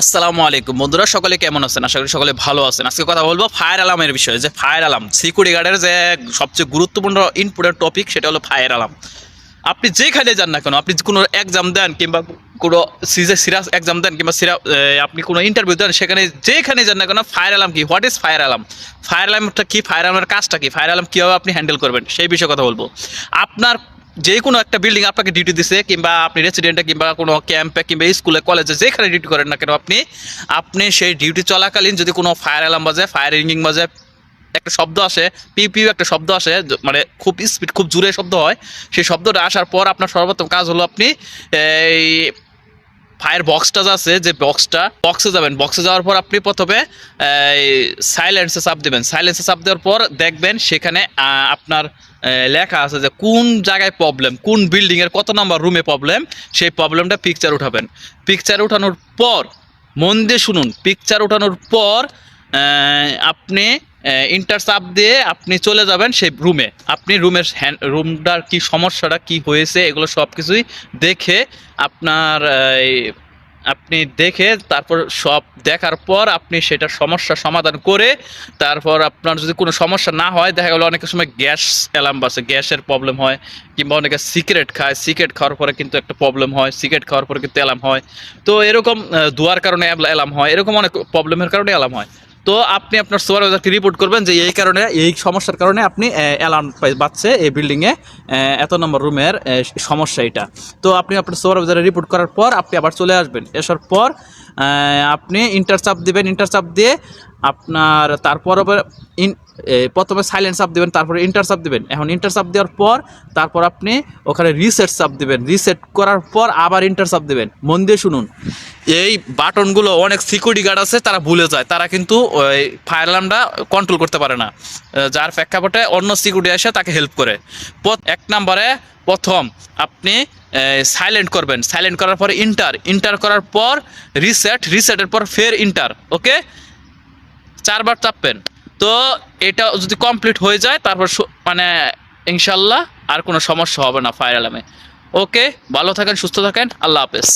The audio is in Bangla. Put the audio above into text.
আসসালামু আলাইকুম। বন্ধুরা, সকলে কেমন আছেন? আশা করি সকলে ভালো আছেন। আজকে কথা বলব ফায়ার অ্যালার্মের বিষয়ে, যে ফায়ার অ্যালার্ম সিকিউরিটি গার্ডের যে সবচেয়ে গুরুত্বপূর্ণ ইনপুটের টপিক সেটা হলো ফায়ার অ্যালার্ম। আপনি যেখানে যান না কেন, আপনি কোনো এক্সাম দেন কিংবা কোনো সিজে সিরাস এক্সাম দেন কিংবা সিরা আপনি কোনো ইন্টারভিউ দেন, সেখানে যেখানে যান না কেন, ফায়ার অ্যালার্ম কি? What is fire alarm? Fire অ্যালার্মটা কি? ফায়ার অ্যালার্মের কাজটা কি? ফায়ার অ্যালার্ম কীভাবে আপনি হ্যান্ডেল করবেন? সেই বিষয়ে কথা বলব। আপনার যে কোনো একটা বিল্ডিং আপনাকে ডিউটি দিছে কিংবা আপনি রেসিডেন্টে কিংবা কোনো ক্যাম্পে কিংবা স্কুলে কলেজে যেখানে ডিউটি করেন না কেন আপনি আপনি সেই ডিউটি চলাকালীন যদি কোনো ফায়ার অ্যালার্ম বাজে ফায়ার ইঞ্জিন বাজে, একটা শব্দ আসে পিউ পিউ একটা শব্দ আসে মানে খুব স্পিড খুব জোরে শব্দ হয়, সেই শব্দটা আসার পর আপনার সর্বোত্তম কাজ হলো আপনি এই ফায়ার বক্সটা আছে, যে বক্সটা, বক্সে যাবেন। বক্সে যাওয়ার পর আপনি প্রথমে সাইলেন্সে চাপ দেবেন। সাইলেন্সে চাপ দেওয়ার পর দেখবেন সেখানে আপনার লেখা আছে যে কোন জায়গায় প্রবলেম কোন বিল্ডিংয়ের কত নম্বর রুমে প্রবলেম সেই প্রবলেমটা পিকচার উঠাবেন। পিকচার উঠানোর পর, মন দিয়ে শুনুন। পিকচার উঠানোর পর আপনি ইন্টার চাপ দিয়ে আপনি চলে যাবেন সেই রুমে আপনি রুমের হ্যান্ড রুমটার কী সমস্যাটা, কি হয়েছে, এগুলো সব কিছুই দেখে আপনার আপনি দেখে তারপর সব দেখার পর আপনি সেটার সমস্যা সমাধান করে তারপর আপনার যদি কোনো সমস্যা না হয়, দেখা গেলো অনেকের সময় গ্যাস অ্যালার্ম বাসে গ্যাসের প্রবলেম হয়, কিংবা অনেকে সিগারেট খায়, সিগারেট খাওয়ার পরে কিন্তু একটা প্রবলেম হয়, সিগারেট খাওয়ার পরে কিন্তু অ্যালার্ম হয়। তো এরকম ধোয়ার কারণে অ্যালার্ম হয়, এরকম অনেক প্রবলেমের কারণে অ্যালার্ম হয়। তো আপনি আপনার সুপারভাইজারকে রিপোর্ট করবেন যে এই কারণে, এই সমস্যার কারণে আপনি অ্যালার্ম পাচ্ছে এই বিল্ডিংয়ে এত নম্বর রুমের সমস্যা এটা। তো আপনি আপনার সুপারভাইজারে রিপোর্ট করার পর আপনি আবার চলে আসবেন। আসার পর আপনি ইন্টারচাপ দিবেন ইন্টারচাপ দিয়ে আপনার তারপর ইন প্রথমে সাইলেন্ট চাপ দেবেন, তারপরে ইন্টার চাপ দিবেন। এখন ইন্টার চাপ দেওয়ার পর তারপর আপনি ওখানে রিসেট চাপ দেবেন। রিসেট করার পর আবার ইন্টার চাপ দিবেন। মন দিয়ে শুনুন। এই বাটনগুলো অনেক সিকিউরিটি গার্ড আছে, তারা ভুলে যায়। তারা কিন্তু ওই ফায়ার অ্যালার্মটা কন্ট্রোল করতে পারে না। যার প্রেক্ষাপটে অন্য সিকিউরিটি এসে তাকে হেল্প করে। পথ- এক নম্বরে প্রথম আপনি সাইলেন্ট করবেন। সাইলেন্ট করার পর ইন্টার ইন্টার করার পর রিসেট রিসেটের পর ফের ইন্টার ওকে চারবার চাপবেন। তো এটা যদি কমপ্লিট হয়ে যায়, তারপর মানে ইনশাল্লাহ আর কোনো সমস্যা হবে না ফায়ার অ্যালার্মে ওকে ভালো থাকেন, সুস্থ থাকেন। আল্লাহ হাফেজ।